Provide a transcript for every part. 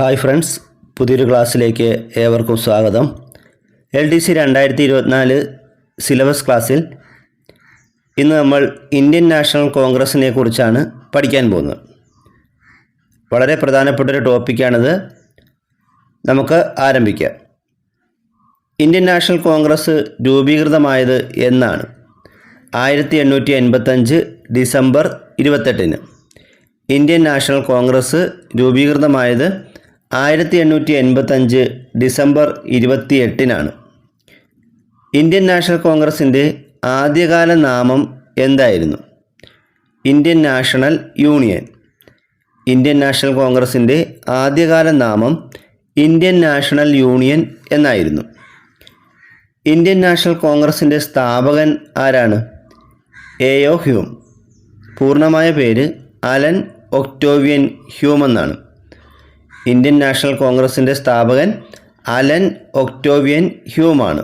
Hi friends പുതിയൊരു ക്ലാസ്സിലേക്ക് ഏവർക്കും സ്വാഗതം. എൽ ഡി സി രണ്ടായിരത്തി ഇരുപത്തിനാല് സിലബസ് ക്ലാസ്സിൽ ഇന്ന് നമ്മൾ ഇന്ത്യൻ നാഷണൽ കോൺഗ്രസിനെ കുറിച്ചാണ് പഠിക്കാൻ പോകുന്നത്. വളരെ പ്രധാനപ്പെട്ട ഒരു ടോപ്പിക്കാണിത്. നമുക്ക് ആരംഭിക്കാം. ഇന്ത്യൻ നാഷണൽ കോൺഗ്രസ് രൂപീകൃതമായത് എന്നാണ്. ആയിരത്തി എണ്ണൂറ്റി എൺപത്തഞ്ച് ഡിസംബർ ഇരുപത്തെട്ടിന് ഇന്ത്യൻ നാഷണൽ കോൺഗ്രസ് രൂപീകൃതമായത് ആയിരത്തി എണ്ണൂറ്റി എൺപത്തഞ്ച് ഡിസംബർ ഇരുപത്തി എട്ടിനാണ് ഇന്ത്യൻ നാഷണൽ കോൺഗ്രസിന്റെ ആദ്യകാല നാമം എന്തായിരുന്നു? Indian National Union. Indian National കോൺഗ്രസിന്റെ ആദ്യകാല നാമം ഇന്ത്യൻ നാഷണൽ യൂണിയൻ എന്നായിരുന്നു. ഇന്ത്യൻ നാഷണൽ കോൺഗ്രസിന്റെ സ്ഥാപകൻ ആരാണ്? എ. ഒ. ഹ്യൂം. പൂർണമായ പേര് അലൻ ഒക്ടോവിയൻ ഹ്യൂം എന്നാണ്. ഇന്ത്യൻ നാഷണൽ കോൺഗ്രസിന്റെ സ്ഥാപകൻ അലൻ ഒക്ടോവിയൻ ഹ്യൂമാണ്.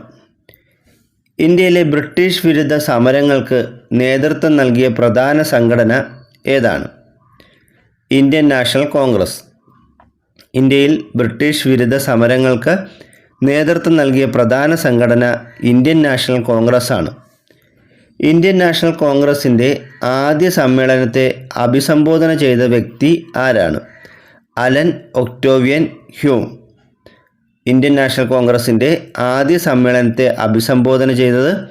ഇന്ത്യയിലെ ബ്രിട്ടീഷ് വിരുദ്ധ സമരങ്ങൾക്ക് നേതൃത്വം നൽകിയ പ്രധാന സംഘടന ഏതാണ്? Indian National Congress. ഇന്ത്യയിൽ ബ്രിട്ടീഷ് വിരുദ്ധ സമരങ്ങൾക്ക് നേതൃത്വം നൽകിയ പ്രധാന സംഘടന ഇന്ത്യൻ നാഷണൽ കോൺഗ്രസ് ആണ് ഇന്ത്യൻ നാഷണൽ കോൺഗ്രസിന്റെ ആദ്യ സമ്മേളനത്തെ അഭിസംബോധന ചെയ്ത വ്യക്തി ആരാണ്? Allan Octavian Hume Indian National കോൺഗ്രസിന്റെ ആദ്യ സമ്മേളനത്തെ അഭിസംബോധന ചെയ്തത്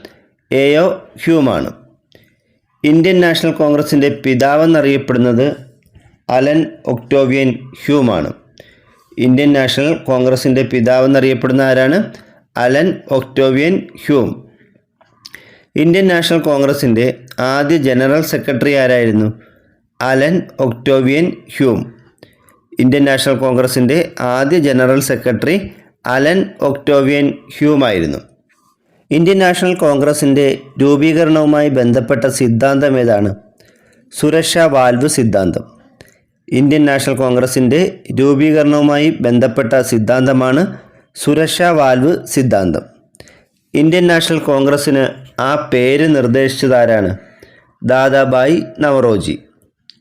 എ ഒ ഹ്യൂമാണ്. ഇന്ത്യൻ നാഷണൽ കോൺഗ്രസിന്റെ പിതാവെന്നറിയപ്പെടുന്നത് അലൻ ഒക്ടോവിയൻ ഹ്യൂമാണ്. ഇന്ത്യൻ നാഷണൽ കോൺഗ്രസിന്റെ പിതാവെന്നറിയപ്പെടുന്ന ആരാണ്? Allan Octavian Hume. Indian National കോൺഗ്രസിന്റെ ആദ്യ ജനറൽ സെക്രട്ടറി ആരായിരുന്നു? Allan Octavian Hume. Indian National കോൺഗ്രസിന്റെ ആദ്യ ജനറൽ സെക്രട്ടറി അലൻ ഒക്ടോവിയൻ ഹ്യൂമായിരുന്നു. ഇന്ത്യൻ നാഷണൽ കോൺഗ്രസിന്റെ രൂപീകരണവുമായി ബന്ധപ്പെട്ട സിദ്ധാന്തം ഏതാണ്? സുരക്ഷാ വാൽവ് സിദ്ധാന്തം. ഇന്ത്യൻ നാഷണൽ കോൺഗ്രസിന്റെ രൂപീകരണവുമായി ബന്ധപ്പെട്ട സിദ്ധാന്തമാണ് സുരക്ഷാ വാൽവ് സിദ്ധാന്തം. ഇന്ത്യൻ നാഷണൽ കോൺഗ്രസ്സിന് ആ പേര് നിർദ്ദേശിച്ചതാരാണ്? ദാദാബായി നവറോജി.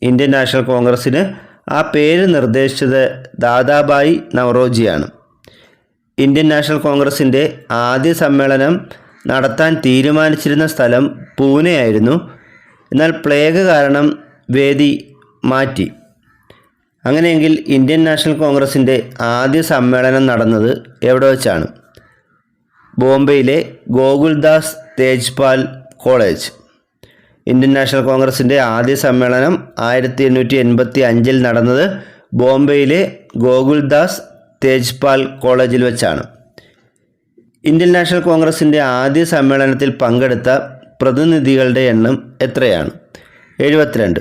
ഇന്ത്യൻ നാഷണൽ കോൺഗ്രസ്സിന് ആ പേര് നിർദ്ദേശിച്ചത് ദാദാബായി നവറോജിയാണ്. ഇന്ത്യൻ നാഷണൽ കോൺഗ്രസിന്റെ ആദ്യ സമ്മേളനം നടത്താൻ തീരുമാനിച്ചിരുന്ന സ്ഥലം പൂനെ ആയിരുന്നു എന്നാൽ പ്ലേഗ് കാരണം വേദി മാറ്റി. അങ്ങനെയെങ്കിൽ ഇന്ത്യൻ നാഷണൽ കോൺഗ്രസിന്റെ ആദ്യ സമ്മേളനം നടന്നത് എവിടെ വെച്ചാണ്? ബോംബെയിലെ Gokuldas Tejpal college. Indian National കോൺഗ്രസിന്റെ ആദ്യ സമ്മേളനം ആയിരത്തി എണ്ണൂറ്റി എൺപത്തി അഞ്ചിൽ നടന്നത് ബോംബെയിലെ ഗോകുൽദാസ് തേജ്പാൽ കോളേജിൽ വെച്ചാണ്. ഇന്ത്യൻ നാഷണൽ കോൺഗ്രസിന്റെ ആദ്യ സമ്മേളനത്തിൽ പങ്കെടുത്ത പ്രതിനിധികളുടെ എണ്ണം എത്രയാണ്? എഴുപത്തിരണ്ട്.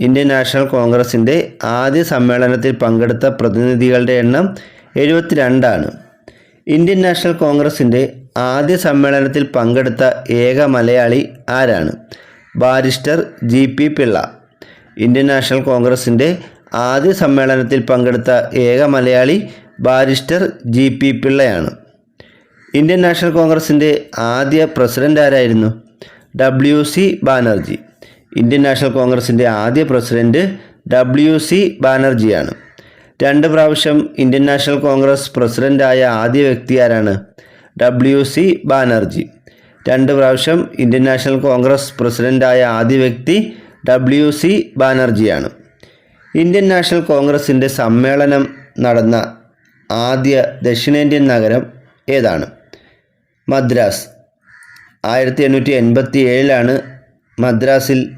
ഇന്ത്യൻ നാഷണൽ കോൺഗ്രസിന്റെ ആദ്യ സമ്മേളനത്തിൽ പങ്കെടുത്ത പ്രതിനിധികളുടെ എണ്ണം എഴുപത്തിരണ്ടാണ്. ഇന്ത്യൻ നാഷണൽ കോൺഗ്രസിന്റെ ആദ്യ സമ്മേളനത്തിൽ പങ്കെടുത്ത ഏക മലയാളി ആരാണ്? Barrister G P Pillai. Indian National കോൺഗ്രസിന്റെ ആദ്യ സമ്മേളനത്തിൽ പങ്കെടുത്ത ഏക മലയാളി ബാരിസ്റ്റർ ജി പി പിള്ളയാണ്. ഇന്ത്യൻ നാഷണൽ കോൺഗ്രസിന്റെ ആദ്യ പ്രസിഡന്റ് ആരായിരുന്നു? W C Banerjee. Indian National കോൺഗ്രസിന്റെ ആദ്യ പ്രസിഡന്റ് ഡബ്ല്യു സി ബാനർജിയാണ്. രണ്ട് പ്രാവശ്യം ഇന്ത്യൻ നാഷണൽ കോൺഗ്രസ് പ്രസിഡന്റായ ആദ്യ വ്യക്തി ആരാണ്? W C Banerjee. രണ്ട് പ്രാവശ്യം ഇന്ത്യൻ നാഷണൽ കോൺഗ്രസ് പ്രസിഡന്റായ ആദ്യ വ്യക്തി ഡബ്ല്യു സി ബാനർജിയാണ്. ഇന്ത്യൻ നാഷണൽ കോൺഗ്രസിന്റെ സമ്മേളനം നടന്ന ആദ്യ ദക്ഷിണേന്ത്യൻ നഗരം ഏതാണ്? മദ്രാസ്. ആയിരത്തി എണ്ണൂറ്റി എൺപത്തി ഏഴിലാണ് മദ്രാസിൽ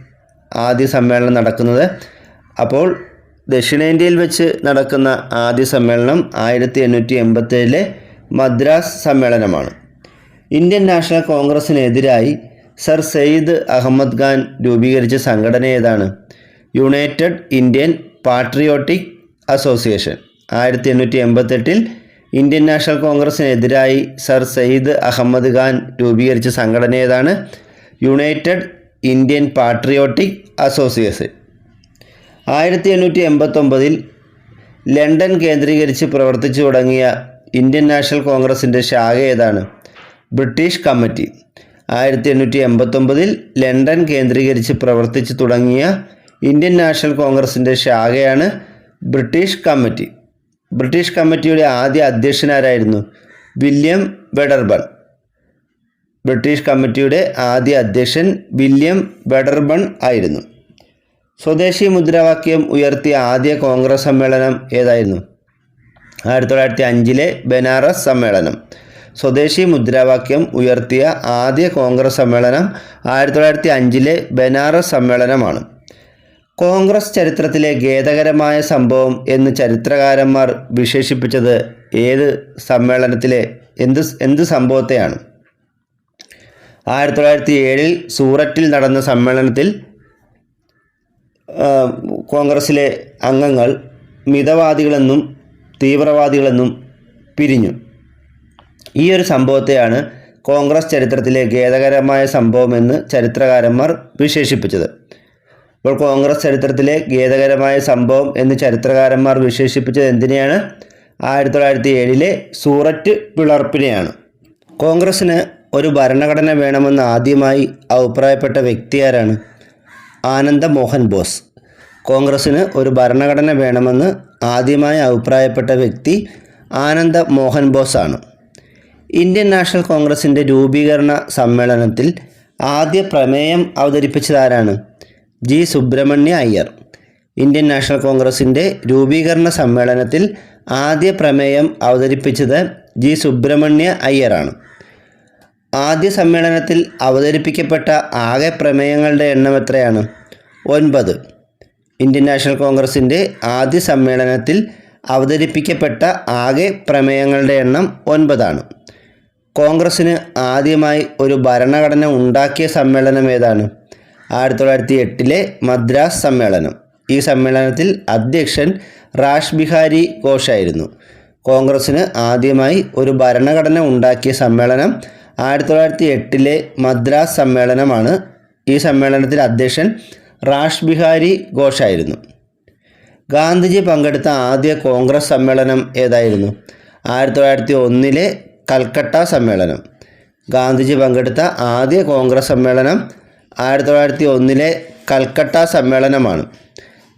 ആദ്യ സമ്മേളനം നടക്കുന്നത്. അപ്പോൾ ദക്ഷിണേന്ത്യയിൽ വെച്ച് നടക്കുന്ന ആദ്യ സമ്മേളനം ആയിരത്തി എണ്ണൂറ്റി എൺപത്തേഴിലെ മദ്രാസ് സമ്മേളനമാണ്. ഇന്ത്യൻ നാഷണൽ കോൺഗ്രസിനെതിരായി സർ സെയ്ദ് അഹമ്മദ് ഖാൻ രൂപീകരിച്ച സംഘടന ഏതാണ്? United Indian Patriotic Association. ആയിരത്തി എണ്ണൂറ്റി എൺപത്തെട്ടിൽ ഇന്ത്യൻ നാഷണൽ കോൺഗ്രസിനെതിരായി സർ സെയ്ദ് അഹമ്മദ് ഖാൻ രൂപീകരിച്ച സംഘടന ഏതാണ്? United Indian Patriotic Association. ആയിരത്തി എണ്ണൂറ്റി എൺപത്തൊമ്പതിൽ ലണ്ടൻ കേന്ദ്രീകരിച്ച് പ്രവർത്തിച്ചു തുടങ്ങിയ ഇന്ത്യൻ നാഷണൽ കോൺഗ്രസിന്റെ ശാഖ ഏതാണ്? ബ്രിട്ടീഷ് കമ്മിറ്റി ആയിരത്തി എണ്ണൂറ്റി എൺപത്തൊമ്പതിൽ ലണ്ടൻ കേന്ദ്രീകരിച്ച് പ്രവർത്തിച്ചു തുടങ്ങിയ ഇന്ത്യൻ നാഷണൽ കോൺഗ്രസിന്റെ ശാഖയാണ് ബ്രിട്ടീഷ് കമ്മിറ്റി. ബ്രിട്ടീഷ് കമ്മിറ്റിയുടെ ആദ്യ അധ്യക്ഷനാരായിരുന്നു വില്യം വെഡർബൺ. ബ്രിട്ടീഷ് കമ്മിറ്റിയുടെ ആദ്യ അധ്യക്ഷൻ വില്യം വെഡർബൺ ആയിരുന്നു. സ്വദേശി മുദ്രാവാക്യം ഉയർത്തിയ ആദ്യ കോൺഗ്രസ് സമ്മേളനം ഏതായിരുന്നു? ആയിരത്തി തൊള്ളായിരത്തി അഞ്ചിലെ ബനാറസ് സമ്മേളനം. സ്വദേശി മുദ്രാവാക്യം ഉയർത്തിയ ആദ്യ കോൺഗ്രസ് സമ്മേളനം ആയിരത്തി തൊള്ളായിരത്തി അഞ്ചിലെ ബനാറസ് സമ്മേളനമാണ്. കോൺഗ്രസ് ചരിത്രത്തിലെ ഖേദകരമായ സംഭവം എന്ന് ചരിത്രകാരന്മാർ വിശേഷിപ്പിച്ചത് ഏത് സമ്മേളനത്തിലെ എന്ത് എന്ത് സംഭവത്തെയാണ്? ആയിരത്തി തൊള്ളായിരത്തി ഏഴിൽ സൂററ്റിൽ നടന്ന സമ്മേളനത്തിൽ കോൺഗ്രസിലെ അംഗങ്ങൾ മിതവാദികളെന്നും തീവ്രവാദികളെന്നും പിരിഞ്ഞു. ഈ ഒരു സംഭവത്തെയാണ് കോൺഗ്രസ് ചരിത്രത്തിലെ ഖേദകരമായ സംഭവമെന്ന് ചരിത്രകാരന്മാർ വിശേഷിപ്പിച്ചത്. ഇപ്പോൾ കോൺഗ്രസ് ചരിത്രത്തിലെ ഖേദകരമായ സംഭവം എന്ന് ചരിത്രകാരന്മാർ വിശേഷിപ്പിച്ചത് എന്തിനെയാണ്? ആയിരത്തി തൊള്ളായിരത്തി ഏഴിലെ സൂററ്റ് പിളർപ്പിനെയാണ്. കോൺഗ്രസ്സിന് ഒരു ഭരണഘടന വേണമെന്ന് ആദ്യമായി അഭിപ്രായപ്പെട്ട വ്യക്തി ആരാണ്? ആനന്ദ മോഹൻ ബോസ്. കോൺഗ്രസ്സിന് ഒരു ഭരണഘടന വേണമെന്ന് ആദ്യമായി അഭിപ്രായപ്പെട്ട വ്യക്തി ആനന്ദ മോഹൻ ബോസ് ആണ് ഇന്ത്യൻ നാഷണൽ കോൺഗ്രസിന്റെ രൂപീകരണ സമ്മേളനത്തിൽ ആദ്യ പ്രമേയം അവതരിപ്പിച്ചതാരാണ്? G. Subramania Iyer. Indian National കോൺഗ്രസിന്റെ രൂപീകരണ സമ്മേളനത്തിൽ ആദ്യ പ്രമേയം അവതരിപ്പിച്ചത് ജി. സുബ്രഹ്മണ്യ അയ്യറാണ് ആദ്യ സമ്മേളനത്തിൽ അവതരിപ്പിക്കപ്പെട്ട ആകെ പ്രമേയങ്ങളുടെ എണ്ണം എത്രയാണ്? ഒൻപത്. ഇന്ത്യൻ നാഷണൽ കോൺഗ്രസിന്റെ ആദ്യ സമ്മേളനത്തിൽ അവതരിപ്പിക്കപ്പെട്ട ആകെ പ്രമേയങ്ങളുടെ എണ്ണം ഒൻപതാണ്. കോൺഗ്രസ്സിന് ആദ്യമായി ഒരു ഭരണഘടന ഉണ്ടാക്കിയ സമ്മേളനം ഏതാണ്? ആയിരത്തി തൊള്ളായിരത്തി എട്ടിലെ മദ്രാസ് സമ്മേളനം. ഈ സമ്മേളനത്തിൽ അധ്യക്ഷൻ റാഷ് ബിഹാരി ഘോഷായിരുന്നു. കോൺഗ്രസ്സിന് ആദ്യമായി ഒരു ഭരണഘടന ഉണ്ടാക്കിയ സമ്മേളനം ആയിരത്തി തൊള്ളായിരത്തി എട്ടിലെ മദ്രാസ് സമ്മേളനമാണ്. ഈ സമ്മേളനത്തിൽ അധ്യക്ഷൻ റാഷ് ബിഹാരി ഘോഷായിരുന്നു. ഗാന്ധിജി പങ്കെടുത്ത ആദ്യ കോൺഗ്രസ് സമ്മേളനം ഏതായിരുന്നു? ആയിരത്തി തൊള്ളായിരത്തി ഒന്നിലെ കൽക്കട്ട സമ്മേളനം. ഗാന്ധിജി പങ്കെടുത്ത ആദ്യ കോൺഗ്രസ് സമ്മേളനം ആയിരത്തി തൊള്ളായിരത്തി ഒന്നിലെ കൽക്കട്ട സമ്മേളനമാണ്.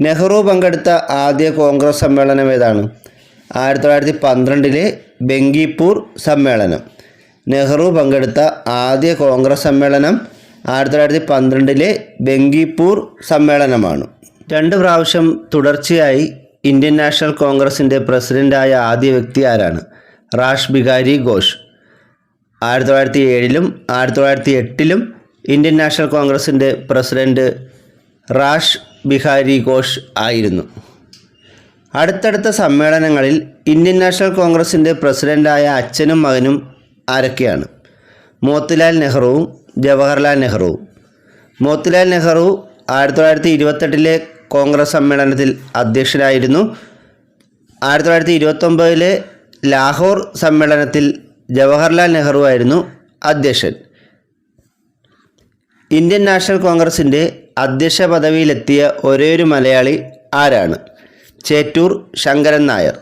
നെഹ്റു പങ്കെടുത്ത ആദ്യ കോൺഗ്രസ് സമ്മേളനം ഏതാണ്? ആയിരത്തി തൊള്ളായിരത്തി പന്ത്രണ്ടിലെ ബംഗിപ്പൂർ സമ്മേളനം. നെഹ്റു പങ്കെടുത്ത ആദ്യ കോൺഗ്രസ് സമ്മേളനം ആയിരത്തി തൊള്ളായിരത്തി പന്ത്രണ്ടിലെ ബംഗിപ്പൂർ സമ്മേളനമാണ്. രണ്ട് പ്രാവശ്യം തുടർച്ചയായി ഇന്ത്യൻ നാഷണൽ കോൺഗ്രസിന്റെ പ്രസിഡന്റായ ആദ്യ വ്യക്തി ആരാണ്? റാഷ് ബിഹാരി ഘോഷ്. ആയിരത്തി തൊള്ളായിരത്തി ഏഴിലും ആയിരത്തി തൊള്ളായിരത്തി എട്ടിലും ഇന്ത്യൻ നാഷണൽ കോൺഗ്രസിന്റെ പ്രസിഡന്റ് റാഷ് ബിഹാരി ഘോഷ് ആയിരുന്നു. അടുത്തടുത്ത സമ്മേളനങ്ങളിൽ ഇന്ത്യൻ നാഷണൽ കോൺഗ്രസിന്റെ പ്രസിഡന്റായ അച്ഛനും മകനും ആരൊക്കെയാണ്? മോത്തിലാൽ നെഹ്റുവും ജവഹർലാൽ നെഹ്റുവും. മോത്തിലാൽ നെഹ്റു ആയിരത്തി തൊള്ളായിരത്തി ഇരുപത്തെട്ടിലെ കോൺഗ്രസ് സമ്മേളനത്തിൽ അധ്യക്ഷനായിരുന്നു. ആയിരത്തി തൊള്ളായിരത്തി ഇരുപത്തൊമ്പതിലെ ലാഹോർ സമ്മേളനത്തിൽ ജവഹർലാൽ നെഹ്റു ആയിരുന്നു അധ്യക്ഷൻ. ഇന്ത്യൻ നാഷണൽ കോൺഗ്രസിന്റെ അധ്യക്ഷ പദവിയിലെത്തിയ ഒരേയൊരു മലയാളി ആരാണ്? ചേറ്റൂർ ശങ്കരൻ നായർ.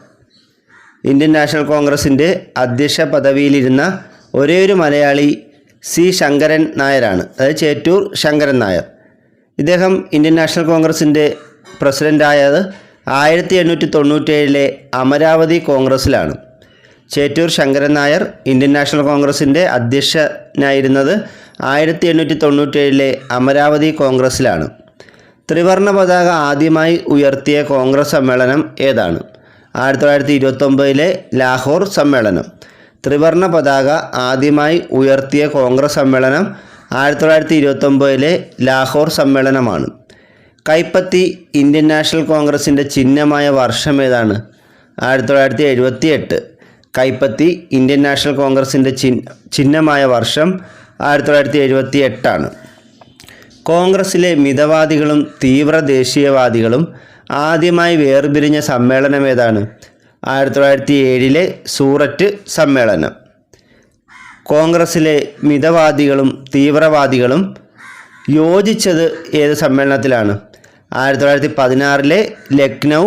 ഇന്ത്യൻ നാഷണൽ കോൺഗ്രസിന്റെ അധ്യക്ഷ പദവിയിലിരുന്ന ഒരേയൊരു മലയാളി സി ശങ്കരൻ നായരാണ്. അതായത് ചേറ്റൂർ ശങ്കരൻ നായർ. ഇദ്ദേഹം ഇന്ത്യൻ നാഷണൽ കോൺഗ്രസിന്റെ പ്രസിഡന്റായത് ആയിരത്തി എണ്ണൂറ്റി തൊണ്ണൂറ്റേഴിലെ അമരാവതി കോൺഗ്രസ്സിലാണ് ചേറ്റൂർ ശങ്കരൻ നായർ ഇന്ത്യൻ നാഷണൽ കോൺഗ്രസിന്റെ അധ്യക്ഷനായിരുന്നത് ആയിരത്തി എണ്ണൂറ്റി തൊണ്ണൂറ്റേഴിലെ അമരാവതി കോൺഗ്രസ്സിലാണ് ത്രിവർണ പതാക ആദ്യമായി ഉയർത്തിയ കോൺഗ്രസ് സമ്മേളനം ഏതാണ്? ആയിരത്തി തൊള്ളായിരത്തി ഇരുപത്തൊമ്പതിലെ ലാഹോർ സമ്മേളനം. ത്രിവർണ പതാക ആദ്യമായി ഉയർത്തിയ കോൺഗ്രസ് സമ്മേളനം ആയിരത്തി തൊള്ളായിരത്തി ഇരുപത്തൊമ്പതിലെ ലാഹോർ സമ്മേളനമാണ്. കൈപ്പത്തി ഇന്ത്യൻ നാഷണൽ കോൺഗ്രസിന്റെ ചിഹ്നമായ വർഷം ഏതാണ്? ആയിരത്തി തൊള്ളായിരത്തി എഴുപത്തി എട്ട് കൈപ്പത്തി ഇന്ത്യൻ നാഷണൽ കോൺഗ്രസിന്റെ ചിഹ്ന ചിഹ്നമായ വർഷം ആയിരത്തി തൊള്ളായിരത്തി എഴുപത്തി എട്ടാണ് കോൺഗ്രസ്സിലെ മിതവാദികളും തീവ്ര ദേശീയവാദികളും ആദ്യമായി വേർപിരിഞ്ഞ സമ്മേളനം ഏതാണ്? ആയിരത്തി തൊള്ളായിരത്തി ഏഴിലെ സൂററ്റ് സമ്മേളനം. കോൺഗ്രസ്സിലെ മിതവാദികളും തീവ്രവാദികളും യോജിച്ചത് ഏത് സമ്മേളനത്തിലാണ്? ആയിരത്തി തൊള്ളായിരത്തി പതിനാറിലെ ലക്നൗ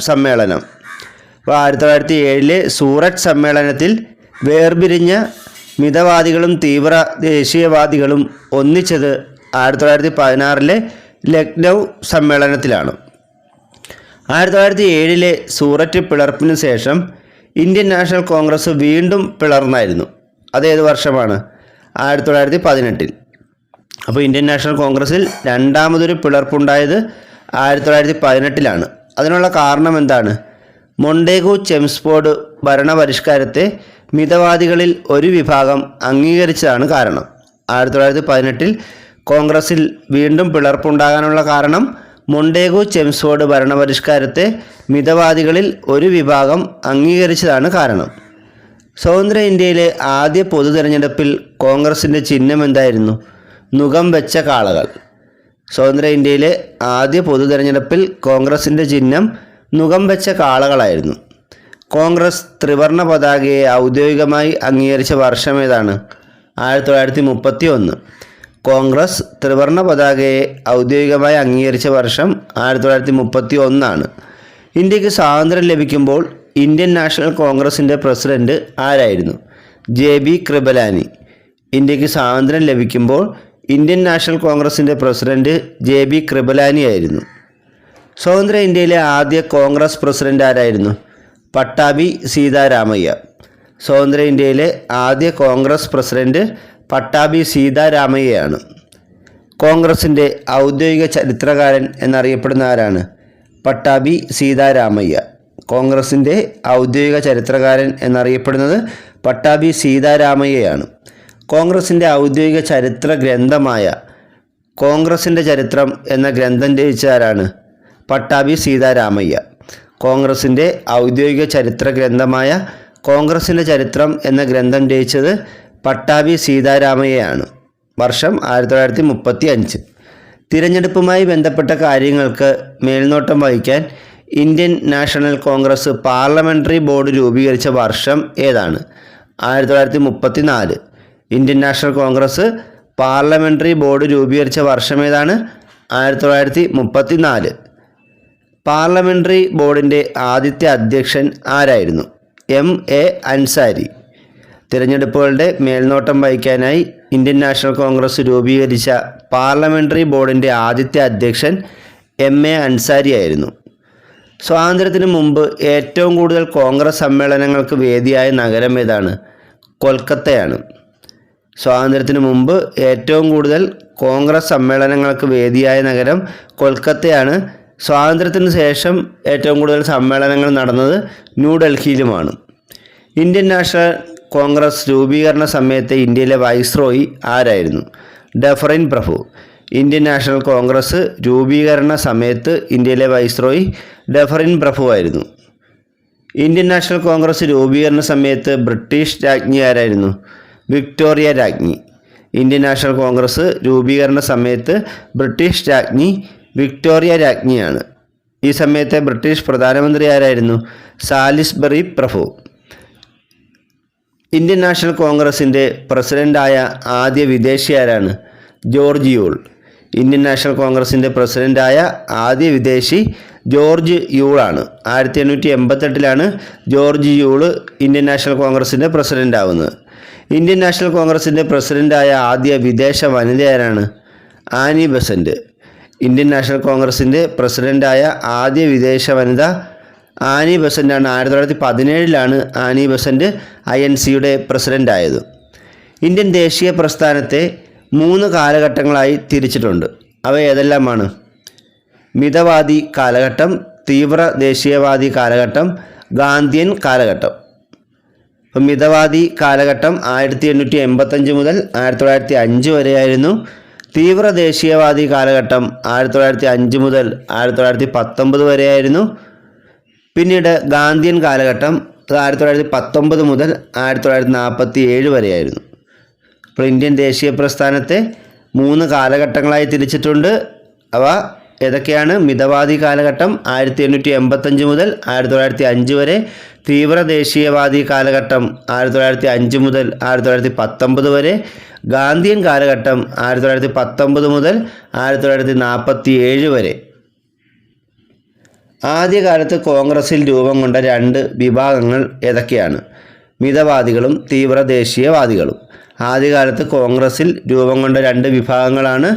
സമ്മേളനം. ആയിരത്തി തൊള്ളായിരത്തി ഏഴിലെ സൂററ്റ് സമ്മേളനത്തിൽ വേർപിരിഞ്ഞ മിതവാദികളും തീവ്ര ദേശീയവാദികളും ഒന്നിച്ചത് ആയിരത്തി തൊള്ളായിരത്തി പതിനാറിലെ ലക്നൗ സമ്മേളനത്തിലാണ്. ആയിരത്തി തൊള്ളായിരത്തി ഏഴിലെ സൂററ്റ് പിളർപ്പിന് ശേഷം ഇന്ത്യൻ നാഷണൽ കോൺഗ്രസ് വീണ്ടും പിളർന്നായിരുന്നു. അതേത് വർഷമാണ്? ആയിരത്തി തൊള്ളായിരത്തി പതിനെട്ടിൽ അപ്പോൾ ഇന്ത്യൻ നാഷണൽ കോൺഗ്രസ്സിൽ രണ്ടാമതൊരു പിളർപ്പുണ്ടായത് ആയിരത്തി തൊള്ളായിരത്തി പതിനെട്ടിലാണ് അതിനുള്ള കാരണം എന്താണ്? മൊണ്ടേഗു ചെംസ്ഫോർഡ് ഭരണപരിഷ്കാരത്തെ മിതവാദികളിൽ ഒരു വിഭാഗം അംഗീകരിച്ചതാണ് കാരണം. ആയിരത്തി തൊള്ളായിരത്തി പതിനെട്ടിൽ കോൺഗ്രസിൽ വീണ്ടും പിളർപ്പുണ്ടാകാനുള്ള കാരണം മൊണ്ടേഗു ചെംസ്ഫോർഡ് ഭരണപരിഷ്കാരത്തെ മിതവാദികളിൽ ഒരു വിഭാഗം അംഗീകരിച്ചതാണ് കാരണം. സ്വതന്ത്ര ഇന്ത്യയിലെ ആദ്യ പൊതു തിരഞ്ഞെടുപ്പിൽ കോൺഗ്രസിന്റെ ചിഹ്നം എന്തായിരുന്നു? നുഖം വെച്ച കാളകൾ. സ്വതന്ത്ര ഇന്ത്യയിലെ ആദ്യ പൊതു തിരഞ്ഞെടുപ്പിൽ കോൺഗ്രസിന്റെ ചിഹ്നം നുകം വെച്ച കാളകളായിരുന്നു. കോൺഗ്രസ് ത്രിവർണ പതാകയെ ഔദ്യോഗികമായി അംഗീകരിച്ച വർഷം ഏതാണ്? ആയിരത്തി തൊള്ളായിരത്തി മുപ്പത്തി ഒന്ന് കോൺഗ്രസ് ത്രിവർണ പതാകയെ ഔദ്യോഗികമായി അംഗീകരിച്ച വർഷം ആയിരത്തി തൊള്ളായിരത്തി മുപ്പത്തി ഒന്നാണ് ഇന്ത്യയ്ക്ക് സ്വാതന്ത്ര്യം ലഭിക്കുമ്പോൾ ഇന്ത്യൻ നാഷണൽ കോൺഗ്രസിന്റെ പ്രസിഡന്റ് ആരായിരുന്നു? J B Kripalani. ഇന്ത്യയ്ക്ക് സ്വാതന്ത്ര്യം ലഭിക്കുമ്പോൾ ഇന്ത്യൻ നാഷണൽ കോൺഗ്രസിന്റെ പ്രസിഡന്റ് ജെ ബി കൃപലാനി ആയിരുന്നു. സ്വതന്ത്ര ഇന്ത്യയിലെ ആദ്യ കോൺഗ്രസ് പ്രസിഡന്റ് ആരായിരുന്നു? പട്ടാഭി സീതാരാമയ്യ. സ്വതന്ത്ര ഇന്ത്യയിലെ ആദ്യ കോൺഗ്രസ് പ്രസിഡന്റ് പട്ടാഭി സീതാരാമയ്യയാണ്. കോൺഗ്രസിന്റെ ഔദ്യോഗിക ചരിത്രകാരൻ എന്നറിയപ്പെടുന്ന ആരാണ്? പട്ടാഭി സീതാരാമയ്യ. കോൺഗ്രസിന്റെ ഔദ്യോഗിക ചരിത്രകാരൻ എന്നറിയപ്പെടുന്നത് പട്ടാഭി സീതാരാമയ്യയാണ്. കോൺഗ്രസിന്റെ ഔദ്യോഗിക ചരിത്ര ഗ്രന്ഥമായ കോൺഗ്രസിന്റെ ചരിത്രം എന്ന ഗ്രന്ഥം രചിച്ച ആരാണ്? പട്ടാഭി സീതാരാമയ്യ. കോൺഗ്രസിന്റെ ഔദ്യോഗിക ചരിത്ര ഗ്രന്ഥമായ കോൺഗ്രസിന്റെ ചരിത്രം എന്ന ഗ്രന്ഥം രചിച്ചത് പട്ടാഭി സീതാരാമയ്യയാണ്. വർഷം ആയിരത്തി തൊള്ളായിരത്തി മുപ്പത്തി അഞ്ച് തിരഞ്ഞെടുപ്പുമായി ബന്ധപ്പെട്ട കാര്യങ്ങൾക്ക് മേൽനോട്ടം വഹിക്കാൻ Indian National Congress parliamentary board രൂപീകരിച്ച വർഷം ഏതാണ്? ആയിരത്തി തൊള്ളായിരത്തി മുപ്പത്തി നാല് Indian National Congress parliamentary board രൂപീകരിച്ച വർഷം ഏതാണ്? ആയിരത്തി തൊള്ളായിരത്തി മുപ്പത്തി നാല് പാർലമെന്ററി ബോർഡിന്റെ ആദ്യത്തെ അധ്യക്ഷൻ ആരായിരുന്നു? എം. എ. അൻസാരി. തിരഞ്ഞെടുപ്പുകളുടെ മേൽനോട്ടം വഹിക്കാനായി ഇന്ത്യൻ നാഷണൽ കോൺഗ്രസ് രൂപീകരിച്ച പാർലമെന്ററി ബോർഡിന്റെ ആദ്യത്തെ അധ്യക്ഷൻ എം. എ. അൻസാരി ആയിരുന്നു. സ്വാതന്ത്ര്യത്തിന് മുമ്പ് ഏറ്റവും കൂടുതൽ കോൺഗ്രസ് സമ്മേളനങ്ങൾക്ക് വേദിയായ നഗരം ഏതാണ്? കൊൽക്കത്തയാണ്. സ്വാതന്ത്ര്യത്തിന് മുമ്പ് ഏറ്റവും കൂടുതൽ കോൺഗ്രസ് സമ്മേളനങ്ങൾക്ക് വേദിയായ നഗരം കൊൽക്കത്തയാണ്. സ്വാതന്ത്ര്യത്തിന് ശേഷം ഏറ്റവും കൂടുതൽ സമ്മേളനങ്ങൾ നടന്നത് ന്യൂഡൽഹിയിലുമാണ് ഇന്ത്യൻ നാഷണൽ കോൺഗ്രസ് രൂപീകരണ സമയത്തെ ഇന്ത്യയിലെ വൈസ്രോയി ആരായിരുന്നു? ഡഫറിൻ പ്രഭു. ഇന്ത്യൻ നാഷണൽ കോൺഗ്രസ് രൂപീകരണ സമയത്ത് ഇന്ത്യയിലെ വൈസ്രോയി ഡഫറിൻ പ്രഭു ആയിരുന്നു. ഇന്ത്യൻ നാഷണൽ കോൺഗ്രസ് രൂപീകരണ സമയത്ത് ബ്രിട്ടീഷ് രാജ്ഞി ആരായിരുന്നു? വിക്ടോറിയ രാജ്ഞി. ഇന്ത്യൻ നാഷണൽ കോൺഗ്രസ് രൂപീകരണ സമയത്ത് ബ്രിട്ടീഷ് രാജ്ഞി വിക്ടോറിയ രാജ്ഞിയാണ്. ഈ സമയത്തെ ബ്രിട്ടീഷ് പ്രധാനമന്ത്രി ആരായിരുന്നു? സാലിസ്ബറി പ്രഭു. ഇന്ത്യൻ നാഷണൽ കോൺഗ്രസിന്റെ പ്രസിഡന്റായ ആദ്യ വിദേശി ആരാണ് ജോർജ് യൂൾ. ഇന്ത്യൻ നാഷണൽ കോൺഗ്രസിന്റെ പ്രസിഡന്റായ ആദ്യ വിദേശി ജോർജ് യൂളാണ് ആയിരത്തി എണ്ണൂറ്റി എൺപത്തെട്ടിലാണ് ജോർജ് യൂൾ ഇന്ത്യൻ നാഷണൽ കോൺഗ്രസിന്റെ പ്രസിഡന്റ് ആവുന്നത് ഇന്ത്യൻ നാഷണൽ കോൺഗ്രസിന്റെ പ്രസിഡന്റായ ആദ്യ വിദേശ വനിതയാരാണ്? ആനി ബസന്റ് ഇന്ത്യൻ നാഷണൽ കോൺഗ്രസിന്റെ പ്രസിഡന്റായ ആദ്യ വിദേശ വനിത ആനി ബസന്റാണ്. ആയിരത്തി തൊള്ളായിരത്തി പതിനേഴിലാണ് ആനി ബസന്റ് ഐ എൻ സിയുടെ പ്രസിഡന്റായത്. ഇന്ത്യൻ ദേശീയ പ്രസ്ഥാനത്തെ മൂന്ന് കാലഘട്ടങ്ങളായി തിരിച്ചിട്ടുണ്ട്. അവ ഏതെല്ലാമാണ്? മിതവാദി കാലഘട്ടം തീവ്ര ദേശീയവാദി കാലഘട്ടം ഗാന്ധിയൻ കാലഘട്ടം. മിതവാദി കാലഘട്ടം ആയിരത്തി എണ്ണൂറ്റി എൺപത്തഞ്ച് മുതൽ ആയിരത്തി തൊള്ളായിരത്തി അഞ്ച് വരെയായിരുന്നു. തീവ്ര ദേശീയവാദി കാലഘട്ടം ആയിരത്തി തൊള്ളായിരത്തി അഞ്ച് മുതൽ ആയിരത്തി തൊള്ളായിരത്തി പത്തൊമ്പത് വരെയായിരുന്നു. പിന്നീട് ഗാന്ധിയൻ കാലഘട്ടം അത് ആയിരത്തി തൊള്ളായിരത്തി പത്തൊമ്പത് മുതൽ ആയിരത്തി തൊള്ളായിരത്തി നാൽപ്പത്തി ഏഴ് വരെയായിരുന്നു. അപ്പോൾ ഇന്ത്യൻ ദേശീയ പ്രസ്ഥാനത്തെ മൂന്ന് കാലഘട്ടങ്ങളായി തിരിച്ചിട്ടുണ്ട്. അവ ഏതൊക്കെയാണ് മിതവാദി കാലഘട്ടം ആയിരത്തി എണ്ണൂറ്റി എൺപത്തഞ്ച് മുതൽ ആയിരത്തി തൊള്ളായിരത്തി അഞ്ച് വരെ? തീവ്ര ദേശീയവാദി കാലഘട്ടം ആയിരത്തി തൊള്ളായിരത്തി അഞ്ച് മുതൽ ആയിരത്തി തൊള്ളായിരത്തി പത്തൊമ്പത് വരെ. ഗാന്ധിയൻ കാലഘട്ടം ആയിരത്തി തൊള്ളായിരത്തി പത്തൊമ്പത് മുതൽ ആയിരത്തി തൊള്ളായിരത്തി നാൽപ്പത്തി ഏഴ് വരെ. ആദ്യകാലത്ത് കോൺഗ്രസിൽ രൂപം കൊണ്ട രണ്ട് വിഭാഗങ്ങൾ ഏതൊക്കെയാണ്? മിതവാദികളും തീവ്ര ദേശീയവാദികളും. ആദ്യകാലത്ത് കോൺഗ്രസിൽ രൂപം കൊണ്ട രണ്ട് വിഭാഗങ്ങളാണ്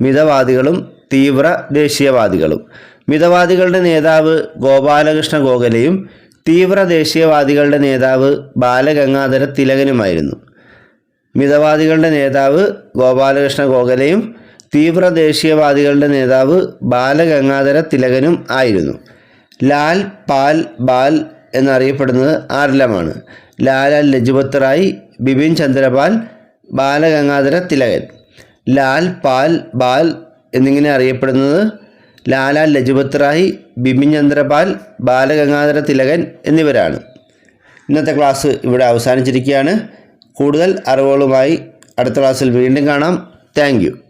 മിതവാദികളും തീവ്ര ദേശീയവാദികളും. മിതവാദികളുടെ നേതാവ് ഗോപാലകൃഷ്ണ ഗോഖലയും തീവ്ര ദേശീയവാദികളുടെ നേതാവ് ബാലഗംഗാധര തിലകനുമായിരുന്നു. മിതവാദികളുടെ നേതാവ് ഗോപാലകൃഷ്ണ ഗോഖലയും തീവ്ര ദേശീയവാദികളുടെ നേതാവ് ബാലഗംഗാധര തിലകനും ആയിരുന്നു. ലാൽ പാൽ ബാൽ എന്നറിയപ്പെടുന്നത് ആരെല്ലാമാണ് ലാലാൽ ലജ്പത് റായ് ബിപിൻ ചന്ദ്രപാൽ ബാലഗംഗാധര തിലകൻ. ലാൽ പാൽ ബാൽ എന്നിങ്ങനെ അറിയപ്പെടുന്നത്. ലാലാൽ ലജ്പത് റായി ബിപിൻ ചന്ദ്രപാൽ ബാലഗംഗാധര തിലകൻ എന്നിവരാണ്. ഇന്നത്തെ ക്ലാസ് ഇവിടെ അവസാനിച്ചിരിക്കുകയാണ്. കൂടുതൽ അറിവുകളുമായി അടുത്ത ക്ലാസ്സിൽ വീണ്ടും കാണാം. താങ്ക്